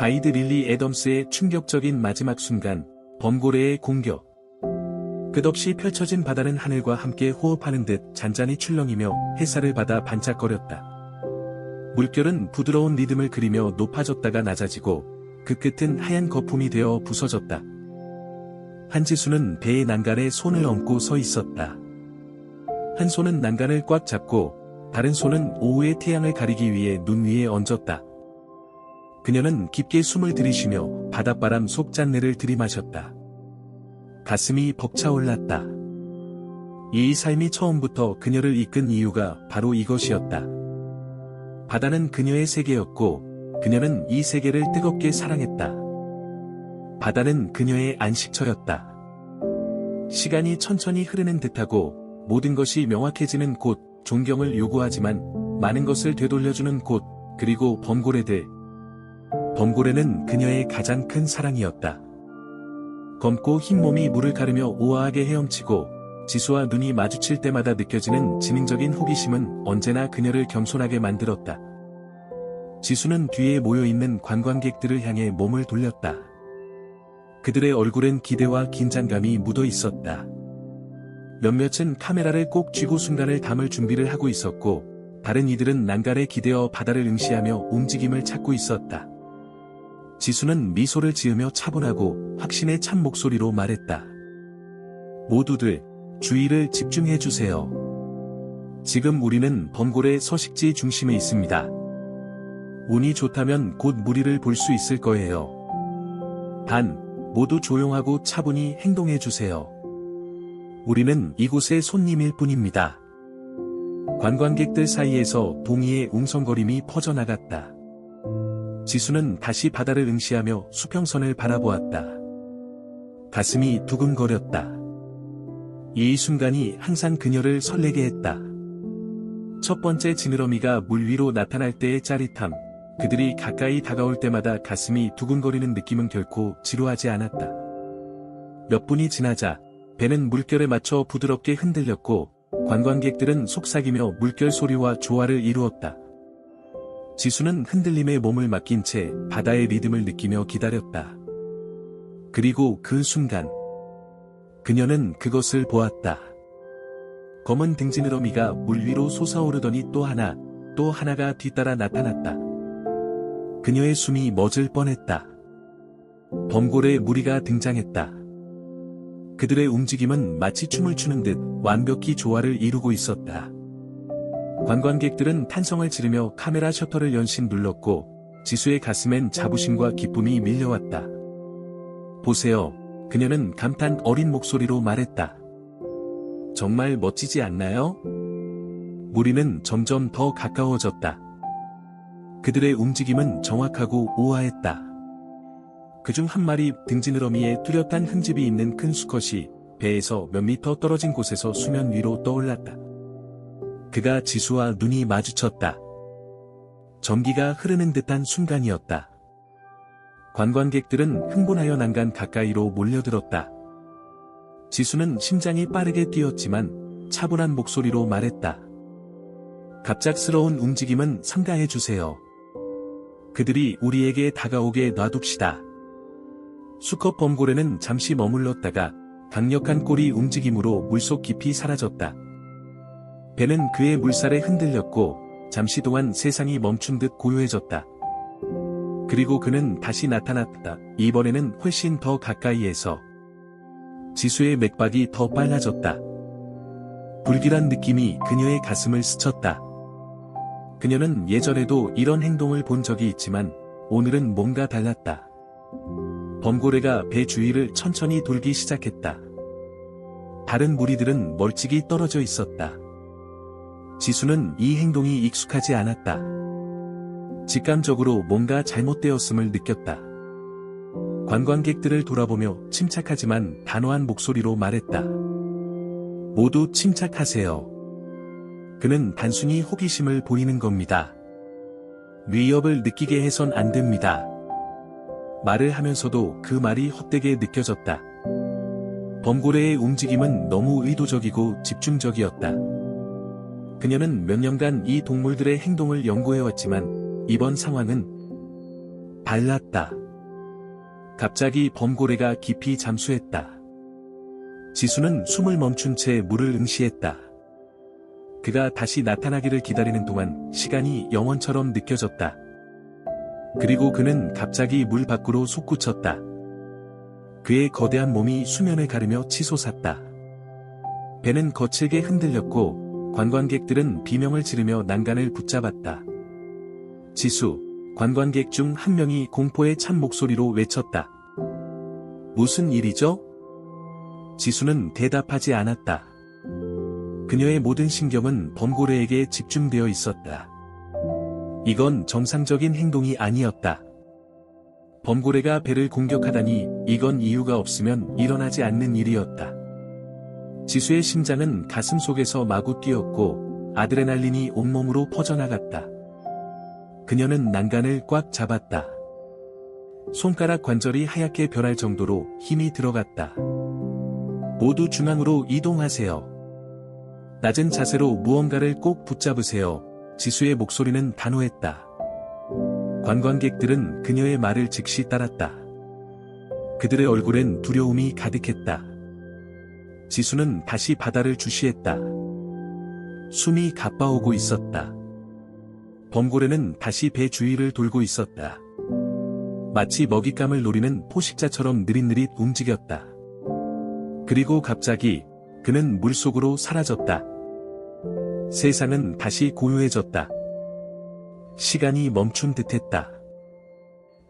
가이드 릴리 애덤스의 충격적인 마지막 순간, 범고래의 공격. 끝없이 펼쳐진 바다는 하늘과 함께 호흡하는 듯 잔잔히 출렁이며 햇살을 받아 반짝거렸다. 물결은 부드러운 리듬을 그리며 높아졌다가 낮아지고 그 끝은 하얀 거품이 되어 부서졌다. 한지수는 배의 난간에 손을 얹고 서 있었다. 한 손은 난간을 꽉 잡고 다른 손은 오후의 태양을 가리기 위해 눈 위에 얹었다. 그녀는 깊게 숨을 들이쉬며 바닷바람 속 짠내를 들이마셨다. 가슴이 벅차올랐다. 이 삶이 처음부터 그녀를 이끈 이유가 바로 이것이었다. 바다는 그녀의 세계였고, 그녀는 이 세계를 뜨겁게 사랑했다. 바다는 그녀의 안식처였다. 시간이 천천히 흐르는 듯하고, 모든 것이 명확해지는 곳, 존경을 요구하지만, 많은 것을 되돌려주는 곳, 그리고 범고래들. 범고래는 그녀의 가장 큰 사랑이었다. 검고 흰 몸이 물을 가르며 우아하게 헤엄치고 지수와 눈이 마주칠 때마다 느껴지는 지능적인 호기심은 언제나 그녀를 겸손하게 만들었다. 지수는 뒤에 모여있는 관광객들을 향해 몸을 돌렸다. 그들의 얼굴엔 기대와 긴장감이 묻어 있었다. 몇몇은 카메라를 꼭 쥐고 순간을 담을 준비를 하고 있었고, 다른 이들은 난간에 기대어 바다를 응시하며 움직임을 찾고 있었다. 지수는 미소를 지으며 차분하고 확신의 찬 목소리로 말했다. 모두들 주의를 집중해 주세요. 지금 우리는 범고래 서식지 중심에 있습니다. 운이 좋다면 곧 무리를 볼 수 있을 거예요. 단, 모두 조용하고 차분히 행동해 주세요. 우리는 이곳의 손님일 뿐입니다. 관광객들 사이에서 동의의 웅성거림이 퍼져나갔다. 지수는 다시 바다를 응시하며 수평선을 바라보았다. 가슴이 두근거렸다. 이 순간이 항상 그녀를 설레게 했다. 첫 번째 지느러미가 물 위로 나타날 때의 짜릿함, 그들이 가까이 다가올 때마다 가슴이 두근거리는 느낌은 결코 지루하지 않았다. 몇 분이 지나자 배는 물결에 맞춰 부드럽게 흔들렸고 관광객들은 속삭이며 물결 소리와 조화를 이루었다. 지수는 흔들림에 몸을 맡긴 채 바다의 리듬을 느끼며 기다렸다. 그리고 그 순간 그녀는 그것을 보았다. 검은 등지느러미가 물 위로 솟아오르더니 또 하나, 또 하나가 뒤따라 나타났다. 그녀의 숨이 멎을 뻔했다. 범고래 무리가 등장했다. 그들의 움직임은 마치 춤을 추는 듯 완벽히 조화를 이루고 있었다. 관광객들은 탄성을 지르며 카메라 셔터를 연신 눌렀고 지수의 가슴엔 자부심과 기쁨이 밀려왔다. 보세요. 그녀는 감탄 어린 목소리로 말했다. 정말 멋지지 않나요? 무리는 점점 더 가까워졌다. 그들의 움직임은 정확하고 우아했다. 그중 한 마리 등지느러미에 뚜렷한 흠집이 있는 큰 수컷이 배에서 몇 미터 떨어진 곳에서 수면 위로 떠올랐다. 그가 지수와 눈이 마주쳤다. 전기가 흐르는 듯한 순간이었다. 관광객들은 흥분하여 난간 가까이로 몰려들었다. 지수는 심장이 빠르게 뛰었지만 차분한 목소리로 말했다. 갑작스러운 움직임은 삼가해 주세요. 그들이 우리에게 다가오게 놔둡시다. 수컷 범고래는 잠시 머물렀다가 강력한 꼬리 움직임으로 물속 깊이 사라졌다. 배는 그의 물살에 흔들렸고 잠시 동안 세상이 멈춘 듯 고요해졌다. 그리고 그는 다시 나타났다. 이번에는 훨씬 더 가까이에서 지수의 맥박이 더 빨라졌다. 불길한 느낌이 그녀의 가슴을 스쳤다. 그녀는 예전에도 이런 행동을 본 적이 있지만 오늘은 뭔가 달랐다. 범고래가 배 주위를 천천히 돌기 시작했다. 다른 무리들은 멀찍이 떨어져 있었다. 지수는 이 행동이 익숙하지 않았다. 직감적으로 뭔가 잘못되었음을 느꼈다. 관광객들을 돌아보며 침착하지만 단호한 목소리로 말했다. 모두 침착하세요. 그는 단순히 호기심을 보이는 겁니다. 위협을 느끼게 해선 안 됩니다. 말을 하면서도 그 말이 헛되게 느껴졌다. 범고래의 움직임은 너무 의도적이고 집중적이었다. 그녀는 몇 년간 이 동물들의 행동을 연구해왔지만 이번 상황은 발랐다. 갑자기 범고래가 깊이 잠수했다. 지수는 숨을 멈춘 채 물을 응시했다. 그가 다시 나타나기를 기다리는 동안 시간이 영원처럼 느껴졌다. 그리고 그는 갑자기 물 밖으로 솟구쳤다. 그의 거대한 몸이 수면을 가르며 치솟았다. 배는 거칠게 흔들렸고 관광객들은 비명을 지르며 난간을 붙잡았다. 지수, 관광객 중 한 명이 공포에 찬 목소리로 외쳤다. 무슨 일이죠? 지수는 대답하지 않았다. 그녀의 모든 신경은 범고래에게 집중되어 있었다. 이건 정상적인 행동이 아니었다. 범고래가 배를 공격하다니 이건 이유가 없으면 일어나지 않는 일이었다. 지수의 심장은 가슴 속에서 마구 뛰었고 아드레날린이 온몸으로 퍼져나갔다. 그녀는 난간을 꽉 잡았다. 손가락 관절이 하얗게 변할 정도로 힘이 들어갔다. 모두 중앙으로 이동하세요. 낮은 자세로 무언가를 꼭 붙잡으세요. 지수의 목소리는 단호했다. 관광객들은 그녀의 말을 즉시 따랐다. 그들의 얼굴엔 두려움이 가득했다. 지수는 다시 바다를 주시했다. 숨이 가빠오고 있었다. 범고래는 다시 배 주위를 돌고 있었다. 마치 먹잇감을 노리는 포식자처럼 느릿느릿 움직였다. 그리고 갑자기 그는 물속으로 사라졌다. 세상은 다시 고요해졌다. 시간이 멈춘 듯했다.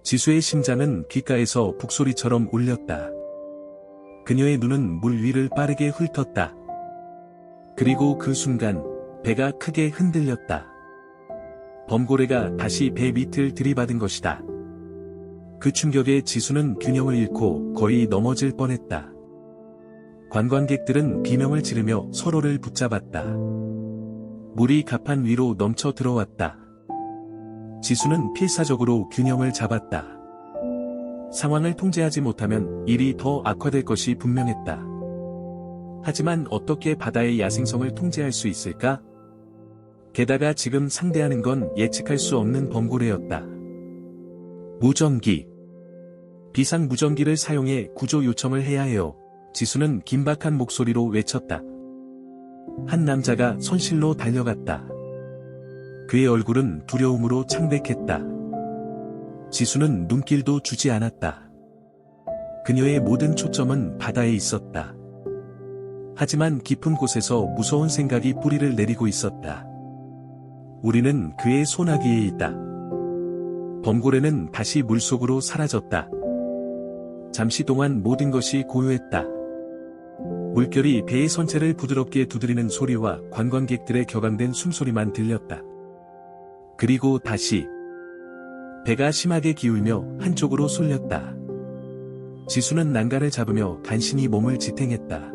지수의 심장은 귓가에서 북소리처럼 울렸다. 그녀의 눈은 물 위를 빠르게 훑었다. 그리고 그 순간 배가 크게 흔들렸다. 범고래가 다시 배 밑을 들이받은 것이다. 그 충격에 지수는 균형을 잃고 거의 넘어질 뻔했다. 관광객들은 비명을 지르며 서로를 붙잡았다. 물이 가판 위로 넘쳐 들어왔다. 지수는 필사적으로 균형을 잡았다. 상황을 통제하지 못하면 일이 더 악화될 것이 분명했다. 하지만 어떻게 바다의 야생성을 통제할 수 있을까? 게다가 지금 상대하는 건 예측할 수 없는 범고래였다. 무전기. 비상 무전기를 사용해 구조 요청을 해야 해요. 지수는 긴박한 목소리로 외쳤다. 한 남자가 손실로 달려갔다. 그의 얼굴은 두려움으로 창백했다. 지수는 눈길도 주지 않았다. 그녀의 모든 초점은 바다에 있었다. 하지만 깊은 곳에서 무서운 생각이 뿌리를 내리고 있었다. 우리는 그의 소나기에 있다. 범고래는 다시 물속으로 사라졌다. 잠시 동안 모든 것이 고요했다. 물결이 배의 선체를 부드럽게 두드리는 소리와 관광객들의 격앙된 숨소리만 들렸다. 그리고 다시 배가 심하게 기울며 한쪽으로 쏠렸다. 지수는 난간을 잡으며 간신히 몸을 지탱했다.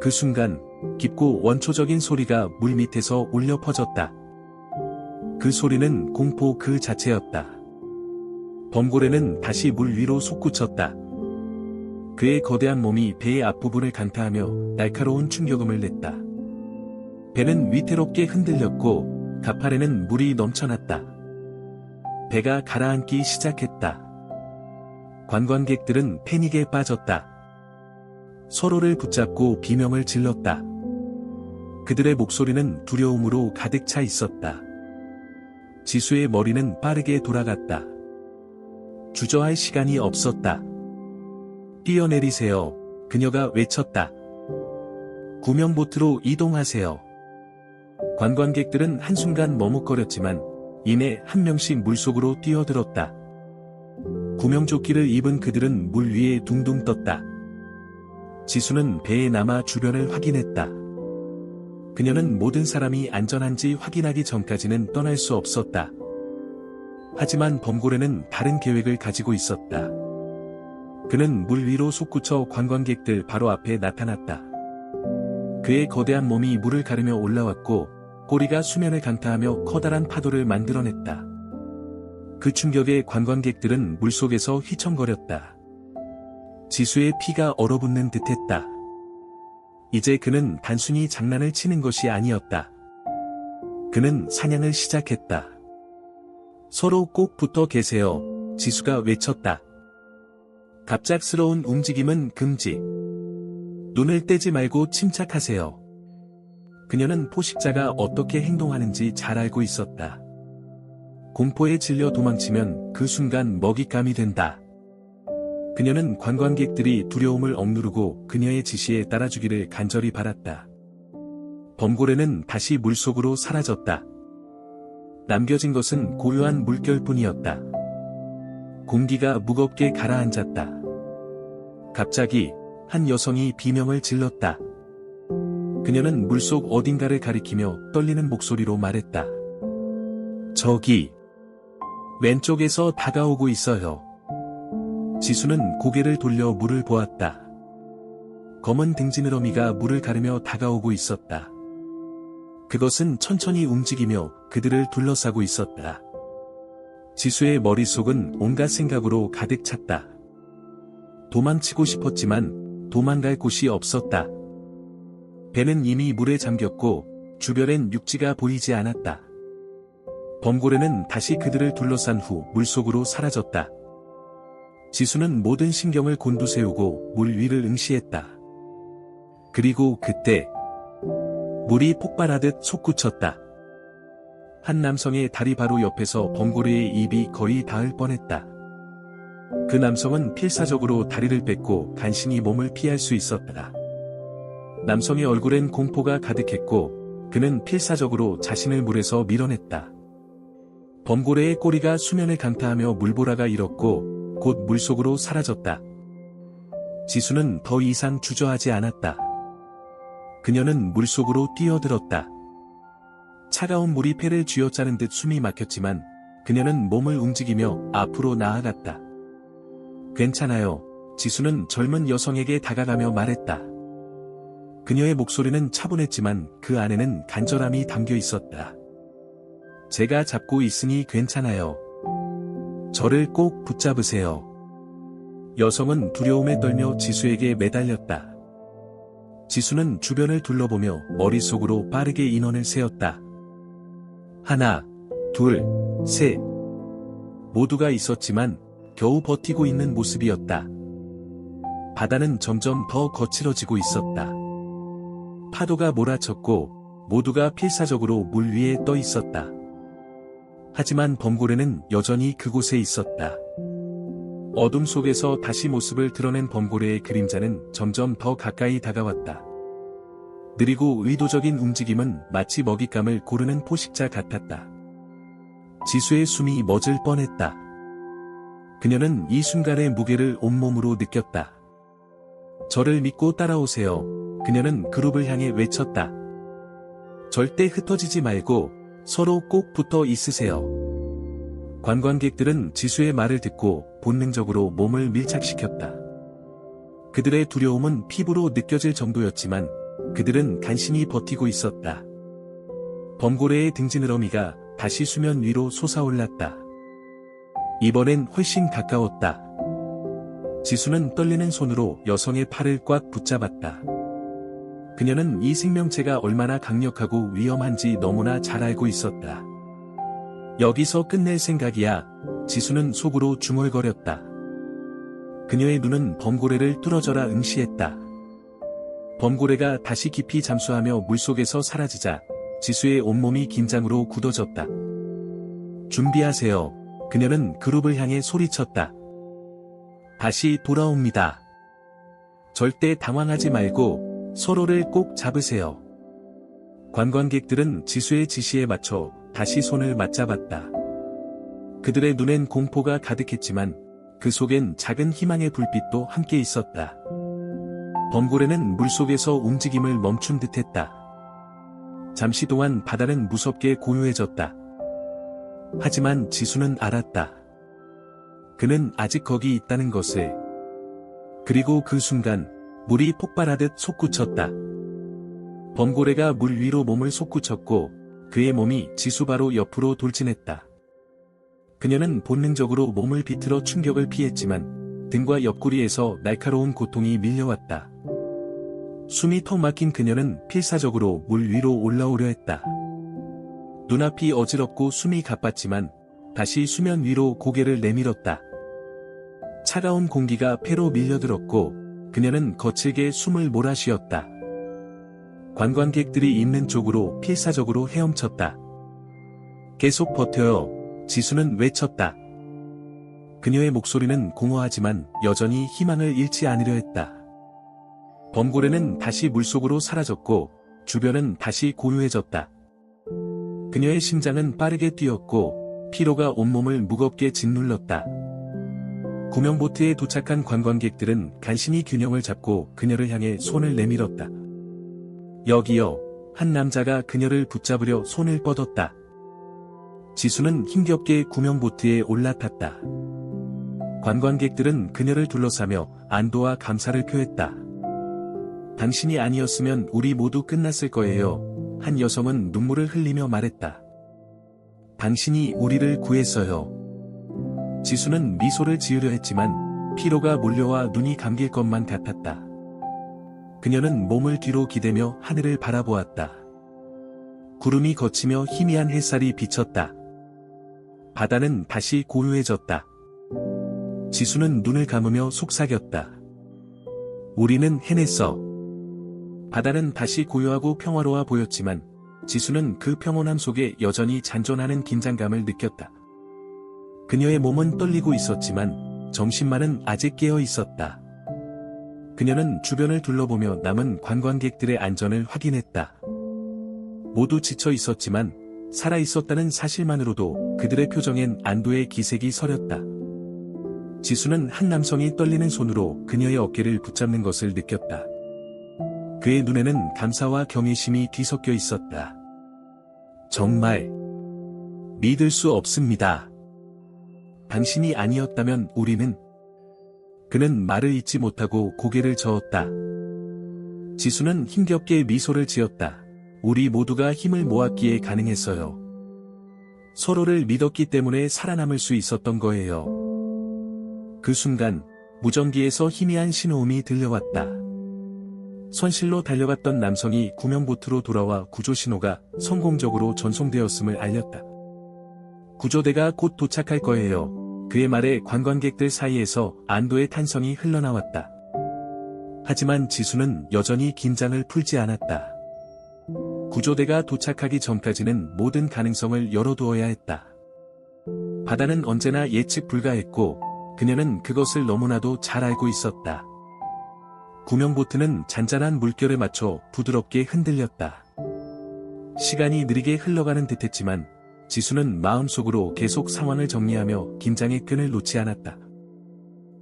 그 순간 깊고 원초적인 소리가 물 밑에서 울려 퍼졌다. 그 소리는 공포 그 자체였다. 범고래는 다시 물 위로 솟구쳤다. 그의 거대한 몸이 배의 앞부분을 강타하며 날카로운 충격음을 냈다. 배는 위태롭게 흔들렸고 가판에는 물이 넘쳐났다. 배가 가라앉기 시작했다. 관광객들은 패닉에 빠졌다. 서로를 붙잡고 비명을 질렀다. 그들의 목소리는 두려움으로 가득 차 있었다. 지수의 머리는 빠르게 돌아갔다. 주저할 시간이 없었다. 뛰어내리세요. 그녀가 외쳤다. 구명보트로 이동하세요. 관광객들은 한순간 머뭇거렸지만 이내 한 명씩 물속으로 뛰어들었다. 구명조끼를 입은 그들은 물 위에 둥둥 떴다. 지수는 배에 남아 주변을 확인했다. 그녀는 모든 사람이 안전한지 확인하기 전까지는 떠날 수 없었다. 하지만 범고래는 다른 계획을 가지고 있었다. 그는 물 위로 솟구쳐 관광객들 바로 앞에 나타났다. 그의 거대한 몸이 물을 가르며 올라왔고 꼬리가 수면을 강타하며 커다란 파도를 만들어냈다. 그 충격에 관광객들은 물속에서 휘청거렸다. 지수의 피가 얼어붙는 듯했다. 이제 그는 단순히 장난을 치는 것이 아니었다. 그는 사냥을 시작했다. 서로 꼭 붙어 계세요. 지수가 외쳤다. 갑작스러운 움직임은 금지. 눈을 떼지 말고 침착하세요. 그녀는 포식자가 어떻게 행동하는지 잘 알고 있었다. 공포에 질려 도망치면 그 순간 먹잇감이 된다. 그녀는 관광객들이 두려움을 억누르고 그녀의 지시에 따라주기를 간절히 바랐다. 범고래는 다시 물속으로 사라졌다. 남겨진 것은 고요한 물결뿐이었다. 공기가 무겁게 가라앉았다. 갑자기 한 여성이 비명을 질렀다. 그녀는 물속 어딘가를 가리키며 떨리는 목소리로 말했다. 저기, 왼쪽에서 다가오고 있어요. 지수는 고개를 돌려 물을 보았다. 검은 등지느러미가 물을 가르며 다가오고 있었다. 그것은 천천히 움직이며 그들을 둘러싸고 있었다. 지수의 머릿속은 온갖 생각으로 가득 찼다. 도망치고 싶었지만 도망갈 곳이 없었다. 배는 이미 물에 잠겼고 주변엔 육지가 보이지 않았다. 범고래는 다시 그들을 둘러싼 후 물속으로 사라졌다. 지수는 모든 신경을 곤두세우고 물 위를 응시했다. 그리고 그때 물이 폭발하듯 솟구쳤다. 한 남성의 다리 바로 옆에서 범고래의 입이 거의 닿을 뻔했다. 그 남성은 필사적으로 다리를 뺏고 간신히 몸을 피할 수 있었다. 남성의 얼굴엔 공포가 가득했고 그는 필사적으로 자신을 물에서 밀어냈다. 범고래의 꼬리가 수면을 강타하며 물보라가 일었고 곧 물속으로 사라졌다. 지수는 더 이상 주저하지 않았다. 그녀는 물속으로 뛰어들었다. 차가운 물이 폐를 쥐어짜는 듯 숨이 막혔지만 그녀는 몸을 움직이며 앞으로 나아갔다. 괜찮아요. 지수는 젊은 여성에게 다가가며 말했다. 그녀의 목소리는 차분했지만 그 안에는 간절함이 담겨 있었다. 제가 잡고 있으니 괜찮아요. 저를 꼭 붙잡으세요. 여성은 두려움에 떨며 지수에게 매달렸다. 지수는 주변을 둘러보며 머릿속으로 빠르게 인원을 세었다. 하나, 둘, 셋. 모두가 있었지만 겨우 버티고 있는 모습이었다. 바다는 점점 더 거칠어지고 있었다. 파도가 몰아쳤고 모두가 필사적으로 물 위에 떠 있었다. 하지만 범고래는 여전히 그곳에 있었다. 어둠 속에서 다시 모습을 드러낸 범고래의 그림자는 점점 더 가까이 다가왔다. 느리고 의도적인 움직임은 마치 먹잇감을 고르는 포식자 같았다. 지수의 숨이 멎을 뻔했다. 그녀는 이 순간의 무게를 온몸으로 느꼈다. 저를 믿고 따라오세요. 그녀는 그룹을 향해 외쳤다. 절대 흩어지지 말고 서로 꼭 붙어 있으세요. 관광객들은 지수의 말을 듣고 본능적으로 몸을 밀착시켰다. 그들의 두려움은 피부로 느껴질 정도였지만 그들은 간신히 버티고 있었다. 범고래의 등지느러미가 다시 수면 위로 솟아올랐다. 이번엔 훨씬 가까웠다. 지수는 떨리는 손으로 여성의 팔을 꽉 붙잡았다. 그녀는 이 생명체가 얼마나 강력하고 위험한지 너무나 잘 알고 있었다. 여기서 끝낼 생각이야. 지수는 속으로 중얼거렸다. 그녀의 눈은 범고래를 뚫어져라 응시했다. 범고래가 다시 깊이 잠수하며 물속에서 사라지자 지수의 온몸이 긴장으로 굳어졌다. 준비하세요. 그녀는 그룹을 향해 소리쳤다. 다시 돌아옵니다. 절대 당황하지 말고 서로를 꼭 잡으세요. 관광객들은 지수의 지시에 맞춰 다시 손을 맞잡았다. 그들의 눈엔 공포가 가득했지만 그 속엔 작은 희망의 불빛도 함께 있었다. 범고래는 물속에서 움직임을 멈춘 듯했다. 잠시 동안 바다는 무섭게 고요해졌다. 하지만 지수는 알았다. 그는 아직 거기 있다는 것을. 그리고 그 순간 물이 폭발하듯 솟구쳤다. 범고래가 물 위로 몸을 솟구쳤고 그의 몸이 지수 바로 옆으로 돌진했다. 그녀는 본능적으로 몸을 비틀어 충격을 피했지만 등과 옆구리에서 날카로운 고통이 밀려왔다. 숨이 턱 막힌 그녀는 필사적으로 물 위로 올라오려 했다. 눈앞이 어지럽고 숨이 가빴지만 다시 수면 위로 고개를 내밀었다. 차가운 공기가 폐로 밀려들었고 그녀는 거칠게 숨을 몰아쉬었다. 관광객들이 있는 쪽으로 필사적으로 헤엄쳤다. 계속 버텨요. 지수는 외쳤다. 그녀의 목소리는 공허하지만 여전히 희망을 잃지 않으려 했다. 범고래는 다시 물속으로 사라졌고 주변은 다시 고요해졌다. 그녀의 심장은 빠르게 뛰었고 피로가 온몸을 무겁게 짓눌렀다. 구명보트에 도착한 관광객들은 간신히 균형을 잡고 그녀를 향해 손을 내밀었다. 여기요. 한 남자가 그녀를 붙잡으려 손을 뻗었다. 지수는 힘겹게 구명보트에 올라탔다. 관광객들은 그녀를 둘러싸며 안도와 감사를 표했다. 당신이 아니었으면 우리 모두 끝났을 거예요. 한 여성은 눈물을 흘리며 말했다. 당신이 우리를 구했어요. 지수는 미소를 지으려 했지만 피로가 몰려와 눈이 감길 것만 같았다. 그녀는 몸을 뒤로 기대며 하늘을 바라보았다. 구름이 걷히며 희미한 햇살이 비쳤다. 바다는 다시 고요해졌다. 지수는 눈을 감으며 속삭였다. 우리는 해냈어. 바다는 다시 고요하고 평화로워 보였지만 지수는 그 평온함 속에 여전히 잔존하는 긴장감을 느꼈다. 그녀의 몸은 떨리고 있었지만 정신만은 아직 깨어 있었다. 그녀는 주변을 둘러보며 남은 관광객들의 안전을 확인했다. 모두 지쳐 있었지만 살아 있었다는 사실만으로도 그들의 표정엔 안도의 기색이 서렸다. 지수는 한 남성이 떨리는 손으로 그녀의 어깨를 붙잡는 것을 느꼈다. 그의 눈에는 감사와 경외심이 뒤섞여 있었다. 정말 믿을 수 없습니다. 당신이 아니었다면 우리는 그는 말을 잇지 못하고 고개를 저었다. 지수는 힘겹게 미소를 지었다. 우리 모두가 힘을 모았기에 가능했어요. 서로를 믿었기 때문에 살아남을 수 있었던 거예요. 그 순간 무전기에서 희미한 신호음이 들려왔다. 선실로 달려갔던 남성이 구명보트로 돌아와 구조 신호가 성공적으로 전송되었음을 알렸다. 구조대가 곧 도착할 거예요. 그의 말에 관광객들 사이에서 안도의 탄성이 흘러나왔다. 하지만 지수는 여전히 긴장을 풀지 않았다. 구조대가 도착하기 전까지는 모든 가능성을 열어두어야 했다. 바다는 언제나 예측 불가했고 그녀는 그것을 너무나도 잘 알고 있었다. 구명보트는 잔잔한 물결에 맞춰 부드럽게 흔들렸다. 시간이 느리게 흘러가는 듯했지만 지수는 마음속으로 계속 상황을 정리하며 긴장의 끈을 놓지 않았다.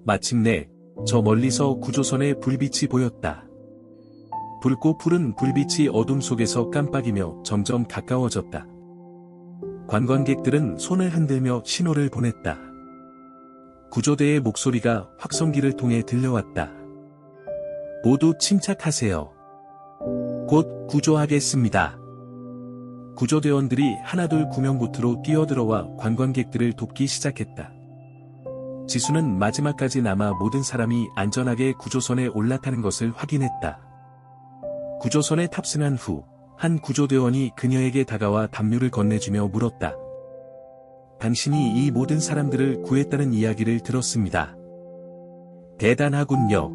마침내 저 멀리서 구조선의 불빛이 보였다. 붉고 푸른 불빛이 어둠 속에서 깜빡이며 점점 가까워졌다. 관광객들은 손을 흔들며 신호를 보냈다. 구조대의 목소리가 확성기를 통해 들려왔다. 모두 침착하세요. 곧 구조하겠습니다. 구조대원들이 하나둘 구명보트로 뛰어들어와 관광객들을 돕기 시작했다. 지수는 마지막까지 남아 모든 사람이 안전하게 구조선에 올라타는 것을 확인했다. 구조선에 탑승한 후, 한 구조대원이 그녀에게 다가와 담요를 건네주며 물었다. 당신이 이 모든 사람들을 구했다는 이야기를 들었습니다. 대단하군요.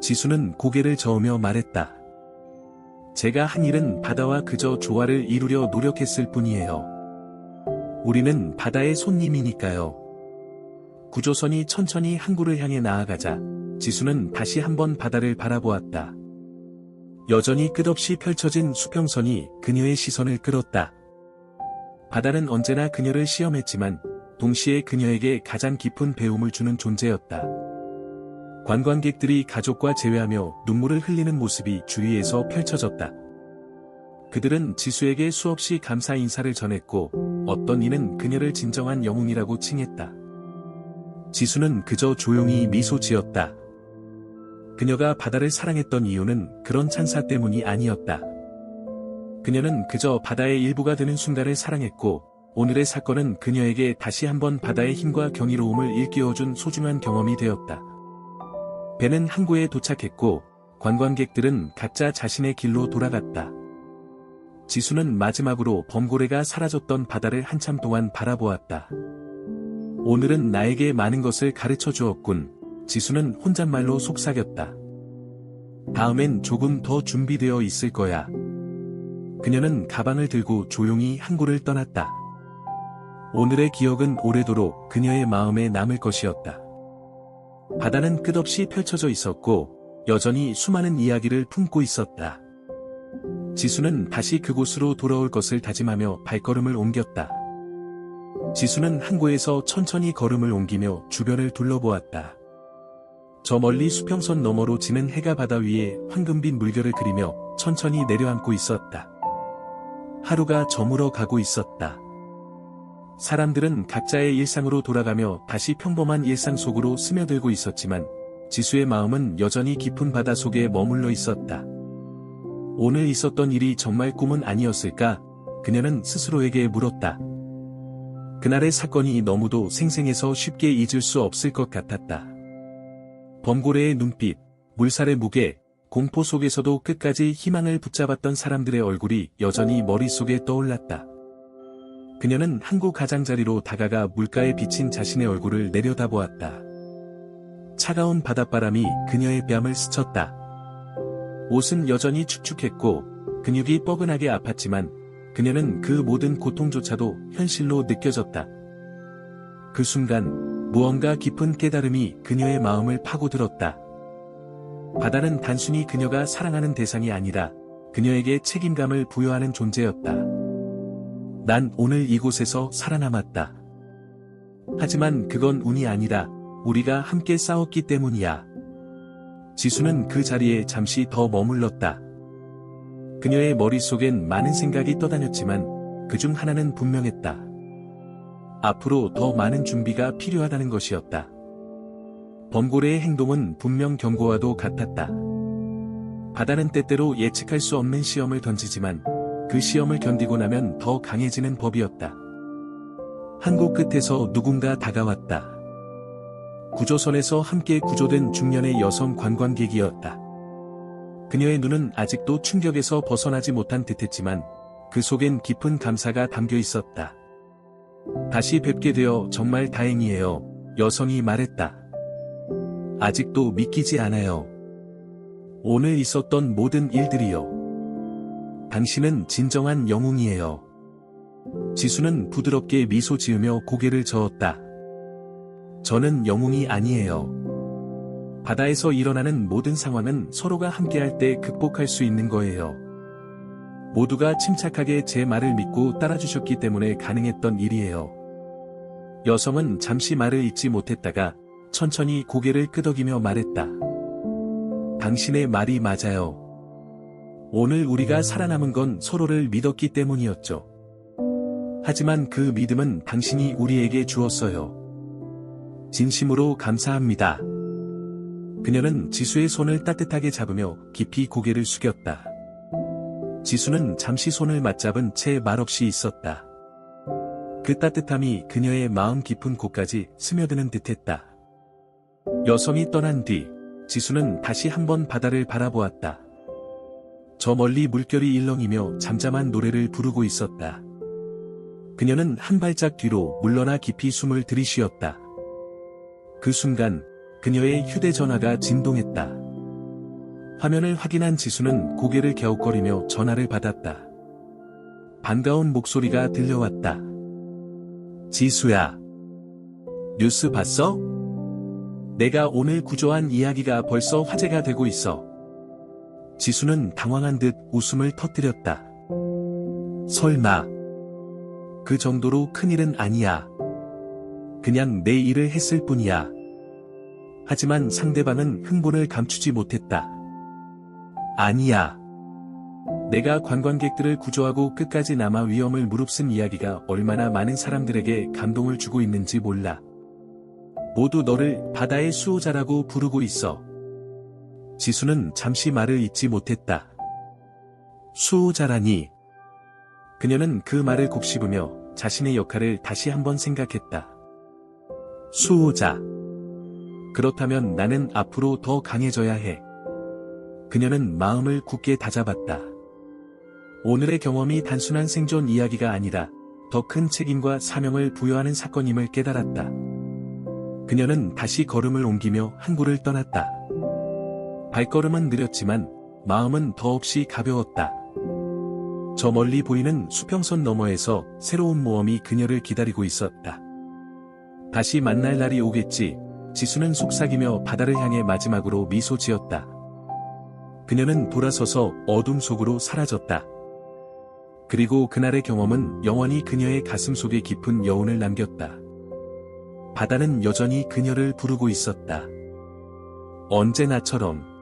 지수는 고개를 저으며 말했다. 제가 한 일은 바다와 그저 조화를 이루려 노력했을 뿐이에요. 우리는 바다의 손님이니까요. 구조선이 천천히 항구를 향해 나아가자 지수는 다시 한번 바다를 바라보았다. 여전히 끝없이 펼쳐진 수평선이 그녀의 시선을 끌었다. 바다는 언제나 그녀를 시험했지만 동시에 그녀에게 가장 깊은 배움을 주는 존재였다. 관광객들이 가족과 재회하며 눈물을 흘리는 모습이 주위에서 펼쳐졌다. 그들은 지수에게 수없이 감사 인사를 전했고 어떤 이는 그녀를 진정한 영웅이라고 칭했다. 지수는 그저 조용히 미소 지었다. 그녀가 바다를 사랑했던 이유는 그런 찬사 때문이 아니었다. 그녀는 그저 바다의 일부가 되는 순간을 사랑했고 오늘의 사건은 그녀에게 다시 한번 바다의 힘과 경이로움을 일깨워준 소중한 경험이 되었다. 배는 항구에 도착했고 관광객들은 각자 자신의 길로 돌아갔다. 지수는 마지막으로 범고래가 사라졌던 바다를 한참 동안 바라보았다. 오늘은 나에게 많은 것을 가르쳐 주었군. 지수는 혼잣말로 속삭였다. 다음엔 조금 더 준비되어 있을 거야. 그녀는 가방을 들고 조용히 항구를 떠났다. 오늘의 기억은 오래도록 그녀의 마음에 남을 것이었다. 바다는 끝없이 펼쳐져 있었고, 여전히 수많은 이야기를 품고 있었다. 지수는 다시 그곳으로 돌아올 것을 다짐하며 발걸음을 옮겼다. 지수는 항구에서 천천히 걸음을 옮기며 주변을 둘러보았다. 저 멀리 수평선 너머로 지는 해가 바다 위에 황금빛 물결을 그리며 천천히 내려앉고 있었다. 하루가 저물어 가고 있었다. 사람들은 각자의 일상으로 돌아가며 다시 평범한 일상 속으로 스며들고 있었지만 지수의 마음은 여전히 깊은 바다 속에 머물러 있었다. 오늘 있었던 일이 정말 꿈은 아니었을까? 그녀는 스스로에게 물었다. 그날의 사건이 너무도 생생해서 쉽게 잊을 수 없을 것 같았다. 범고래의 눈빛, 물살의 무게, 공포 속에서도 끝까지 희망을 붙잡았던 사람들의 얼굴이 여전히 머릿속에 떠올랐다. 그녀는 항구 가장자리로 다가가 물가에 비친 자신의 얼굴을 내려다보았다. 차가운 바닷바람이 그녀의 뺨을 스쳤다. 옷은 여전히 축축했고 근육이 뻐근하게 아팠지만 그녀는 그 모든 고통조차도 현실로 느껴졌다. 그 순간 무언가 깊은 깨달음이 그녀의 마음을 파고들었다. 바다는 단순히 그녀가 사랑하는 대상이 아니라 그녀에게 책임감을 부여하는 존재였다. 난 오늘 이곳에서 살아남았다. 하지만 그건 운이 아니라 우리가 함께 싸웠기 때문이야. 지수는 그 자리에 잠시 더 머물렀다. 그녀의 머릿속엔 많은 생각이 떠다녔지만 그 중 하나는 분명했다. 앞으로 더 많은 준비가 필요하다는 것이었다. 범고래의 행동은 분명 경고와도 같았다. 바다는 때때로 예측할 수 없는 시험을 던지지만 그 시험을 견디고 나면 더 강해지는 법이었다. 항구 끝에서 누군가 다가왔다. 구조선에서 함께 구조된 중년의 여성 관광객이었다. 그녀의 눈은 아직도 충격에서 벗어나지 못한 듯했지만 그 속엔 깊은 감사가 담겨 있었다. 다시 뵙게 되어 정말 다행이에요. 여성이 말했다. 아직도 믿기지 않아요. 오늘 있었던 모든 일들이요. 당신은 진정한 영웅이에요. 지수는 부드럽게 미소 지으며 고개를 저었다. 저는 영웅이 아니에요. 바다에서 일어나는 모든 상황은 서로가 함께할 때 극복할 수 있는 거예요. 모두가 침착하게 제 말을 믿고 따라주셨기 때문에 가능했던 일이에요. 여성은 잠시 말을 잇지 못했다가 천천히 고개를 끄덕이며 말했다. 당신의 말이 맞아요. 오늘 우리가 살아남은 건 서로를 믿었기 때문이었죠. 하지만 그 믿음은 당신이 우리에게 주었어요. 진심으로 감사합니다. 그녀는 지수의 손을 따뜻하게 잡으며 깊이 고개를 숙였다. 지수는 잠시 손을 맞잡은 채 말없이 있었다. 그 따뜻함이 그녀의 마음 깊은 곳까지 스며드는 듯했다. 여성이 떠난 뒤, 지수는 다시 한번 바다를 바라보았다. 저 멀리 물결이 일렁이며 잠잠한 노래를 부르고 있었다. 그녀는 한 발짝 뒤로 물러나 깊이 숨을 들이쉬었다. 그 순간 그녀의 휴대전화가 진동했다. 화면을 확인한 지수는 고개를 갸웃거리며 전화를 받았다. 반가운 목소리가 들려왔다. 지수야. 뉴스 봤어? 내가 오늘 구조한 이야기가 벌써 화제가 되고 있어. 지수는 당황한 듯 웃음을 터뜨렸다. 설마. 그 정도로 큰일은 아니야. 그냥 내 일을 했을 뿐이야. 하지만 상대방은 흥분을 감추지 못했다. 아니야. 내가 관광객들을 구조하고 끝까지 남아 위험을 무릅쓴 이야기가 얼마나 많은 사람들에게 감동을 주고 있는지 몰라. 모두 너를 바다의 수호자라고 부르고 있어. 지수는 잠시 말을 잇지 못했다. 수호자라니. 그녀는 그 말을 곱씹으며 자신의 역할을 다시 한번 생각했다. 수호자. 그렇다면 나는 앞으로 더 강해져야 해. 그녀는 마음을 굳게 다잡았다. 오늘의 경험이 단순한 생존 이야기가 아니라 더 큰 책임과 사명을 부여하는 사건임을 깨달았다. 그녀는 다시 걸음을 옮기며 항구를 떠났다. 발걸음은 느렸지만 마음은 더없이 가벼웠다. 저 멀리 보이는 수평선 너머에서 새로운 모험이 그녀를 기다리고 있었다. 다시 만날 날이 오겠지. 지수는 속삭이며 바다를 향해 마지막으로 미소 지었다. 그녀는 돌아서서 어둠 속으로 사라졌다. 그리고 그날의 경험은 영원히 그녀의 가슴 속에 깊은 여운을 남겼다. 바다는 여전히 그녀를 부르고 있었다. 언제나처럼